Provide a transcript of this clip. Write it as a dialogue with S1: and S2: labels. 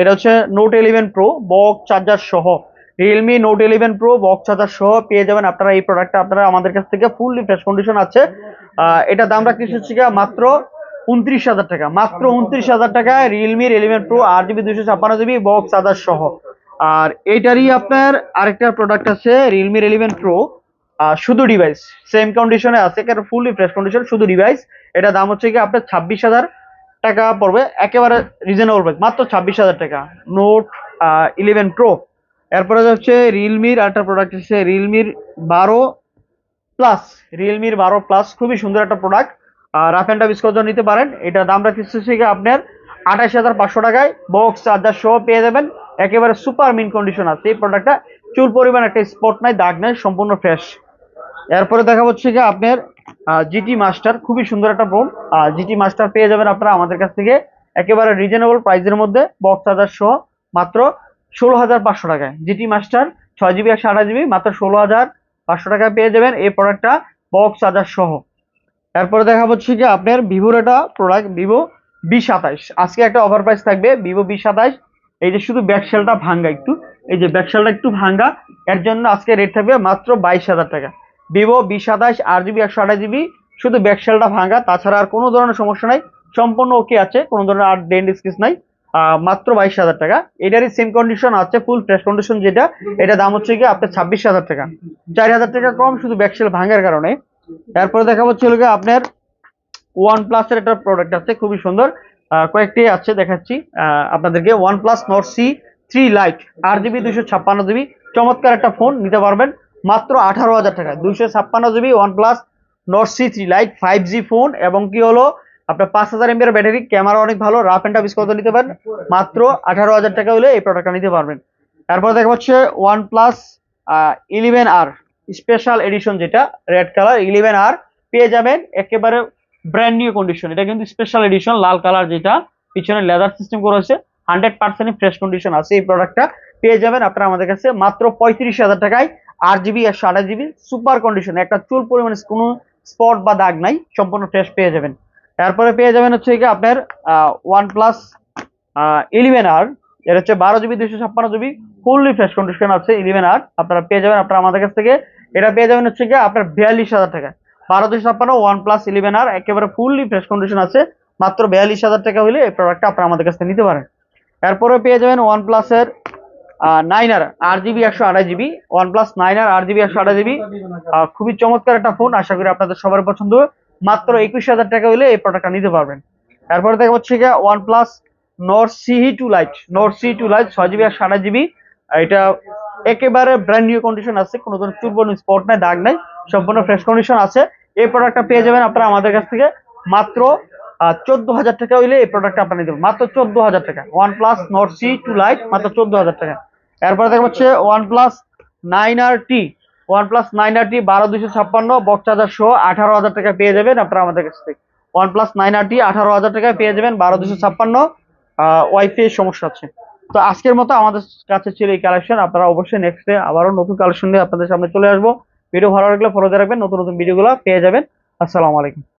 S1: এটা হচ্ছে note eleven pro box charger সহ। Realme note eleven pro box charger সহ পেয়ে যাবেন আপনারা এই প্রোডাক্টটা আপনারা আমাদের কাছ থেকে ফুললি ফ্রেশ কন্ডিশন আছে। এটা দাম রাখতেছি হচ্ছে মাত্র উনত্রিশ হাজার টাকা। মাত্র উনত্রিশ হাজার টাকায় রিয়েলমির ইলেভেন প্রো আট জিবি দুশো ছাপ্পান্ন জিবি বক্স চার্জার সহ। আর এইটারই আপনার আরেকটা প্রোডাক্ট আছে রিয়েলমির ইলেভেন প্রো শুধু ডিভাইস সেম কন্ডিশনে আছে ফুললি ফ্রেশ কন্ডিশন শুধু ডিভাইস এটা দাম হচ্ছে কি আপনার ছাব্বিশ হাজার টাকা পড়বে, একেবারে রিজনেবল প্রাইস মাত্র ছাব্বিশ হাজার টাকা। নোট ইলেভেন প্রো এরপরে হচ্ছে রিয়েলমির আরেকটা প্রোডাক্ট হচ্ছে রিয়েলমির বারো প্লাস রিয়েলমির বারো প্লাস খুবই সুন্দর একটা product rough and tough score নিতে পারেন। এটা দাম রাখতেছে থেকে আপনার আঠাশ হাজার পাঁচশো টাকায়। বক্স চার্জার সহ পেয়ে যাবেন। একেবারে সুপার মিন কন্ডিশন আছে। এই প্রোডাক্টটা চুল পরিমাণ একটা স্পট নাই, দাগ নাই, সম্পূর্ণ ফ্রেশ এরপরে দেখা হচ্ছে কি আপনার জিটি মাস্টার খুবই সুন্দর একটা ফোন জিটি মাস্টার পেয়ে যাবেন আপনারা আমাদের কাছ থেকে একেবারে রিজনেবল প্রাইসের মধ্যে বক্স চার্জার সহ, মাত্র ষোলো হাজার পাঁচশো টাকায়। জিটি মাস্টার ছয় জিবি একশো আঠাশ জিবি মাত্র ষোলো হাজার পাঁচশো টাকায় পেয়ে যাবেন এই প্রোডাক্টটা বক্স চার্জার সহ। তারপরে দেখা হচ্ছে কি আপনার ভিভোর একটা প্রোডাক্ট ভিভো বি সাতাইশ আজকে একটা অফার প্রাইস থাকবে ভিভো বি সাতাইশ এই যে শুধু ব্যাকশেলটা ভাঙ্গা একটু। এই যে ব্যাকশেলটা একটু ভাঙ্গা, এর জন্য আজকে রেট থাকবে মাত্র বাইশ হাজার টাকা। ভিভো বি সাতাইশ আট জিবি একশো আঠাশ জিবি শুধু ব্যাকশেলটা ভাঙ্গা তাছাড়া আর কোনো ধরনের সমস্যা নাই। সম্পূর্ণ ওকে আছে, কোনো ধরনের আর ডেন্ট স্কিস নাই। মাত্র বাইশ হাজার টাকা। এটারই সেম কন্ডিশন আছে ফুল ফ্রেশ কন্ডিশন যেটা, এটা দাম হচ্ছে কি আপনার ছাব্বিশ হাজার টাকা। চার হাজার টাকা কম, শুধু ব্যাকশেল ভাঙার কারণে। তারপরে দেখা হচ্ছে হলো গিয়ে আপনার ওয়ান প্লাসের একটা প্রোডাক্ট আছে, খুবই সুন্দর। কয়েকটি আছে, দেখাচ্ছি। আপনাদেরকে OnePlus Nord C three lite আট জিবি দুশো ছাপ্পান্ন জিবি চমৎকার একটা ফোন নিতে পারবেন। মাত্র আঠারো হাজার টাকা। দুইশো ছাপ্পান্ন GB OnePlus Nord C three lite five G phone এবং কি হলো? আপনার পাঁচ হাজার এমবির ব্যাটারি ক্যামেরা অনেক ভালো রাফ অ্যান্ড টাফ কত নিতে পারেন। মাত্র আঠারো হাজার টাকা হলে এই প্রোডাক্টটা নিতে পারবেন। তারপর দেখা হচ্ছে OnePlus eleven R special edition যেটা রেড কালার ইলেভেন আর পেয়ে যাবেন একেবারে ব্র্যান্ড নিউ কন্ডিশন এটা কিন্তু স্পেশাল এডিশন লাল কালার যেটা, পিছনে লেদার সিস্টেম করা হয়েছে হান্ড্রেড পার্সেন্ট ফ্রেশ কন্ডিশন আছে এই প্রোডাক্টটা পেয়ে যাবেন আপনারা আমাদের কাছে মাত্র পঁয়ত্রিশ হাজার টাকায় আট জিবি একশো আঠাশ জিবি সুপার কন্ডিশন একটা চুল পরিমাণে কোনো স্পট বা দাগ নাই, সম্পূর্ণ ফ্রেশ পেয়ে যাবেন। তারপরে পেয়ে যাবেন হচ্ছে কি আপনার ওয়ান প্লাস ইলেভেন আর এর হচ্ছে বারো জিবি দুশো ছাপ্পান্ন জিবি ফুললি ফ্রেশ কন্ডিশন আছে ইলেভেন আর আপনারা পেয়ে যাবেন, আপনারা আমাদের কাছ থেকে। এটা পেয়ে যাবেন হচ্ছে কি আপনার বিয়াল্লিশ হাজার টাকা। বারো দুশো ছাপ্পান্ন ওয়ান প্লাস ইলেভেন আর একেবারে ফুললি ফ্রেশ কন্ডিশন আছে, মাত্র বিয়াল্লিশ হাজার টাকা হলে এই প্রোডাক্টটা আপনারা আমাদের কাছ থেকে নিতে পারেন। এরপরে পেয়ে যাবেন ওয়ান প্লাসের নাইন আর আট জিবি একশো আঠাশ GB one plus nine R আট জিবি একশো আঠাশ জিবি খুবই চমৎকার একটা ফোন আশা করি আপনাদের সবার পছন্দ মাত্র একুশ হাজার টাকা হলে এই প্রোডাক্টটা নিতে পারবেন। তারপরে দেখা হচ্ছে গিয়ে OnePlus Nord C two lite Nord C two lite ছয় জিবি একশো আঠাশ জিবি এটা একেবারে ব্র্যান্ড নিউ কন্ডিশন আছে, কোনো ধরনের চুরবন স্পট নাই, দাগ নাই, সম্পূর্ণ ফ্রেশ কন্ডিশন আছে। এই প্রোডাক্টটা পেয়ে যাবেন আপনারা আমাদের কাছ থেকে। মাত্র চোদ্দ হাজার টাকা হইলে এই প্রোডাক্টটা আপনারা নিতে মাত্র চোদ্দ হাজার টাকা। OnePlus Nord C two lite মাত্র চোদ্দ হাজার টাকা। এরপরে দেখা হচ্ছে OnePlus nine R T OnePlus nine R T বারো দুশো ছাপ্পান্ন বক্স চার্জার সহ আঠারো হাজার টাকা পেয়ে যাবেন আপনারা আমাদের কাছ থেকে। One plus nine R T আঠারো হাজার টাকায় পেয়ে যাবেন, বারো দুশো ছাপ্পান্ন ওয়াইফাই সমস্যা আছে। তো আজকের মতো আমাদের কাছে ছিল এই কালেকশন আপনারা অবশ্যই নেক্সট ডে আবারও নতুন কালেকশন নিয়ে আপনাদের সামনে চলে আসব। ভিডিও ভালো লাগলে ফলো দিয়ে রাখবেন, নতুন নতুন ভিডিওগুলো পেয়ে যাবেন। আসসালামু আলাইকুম।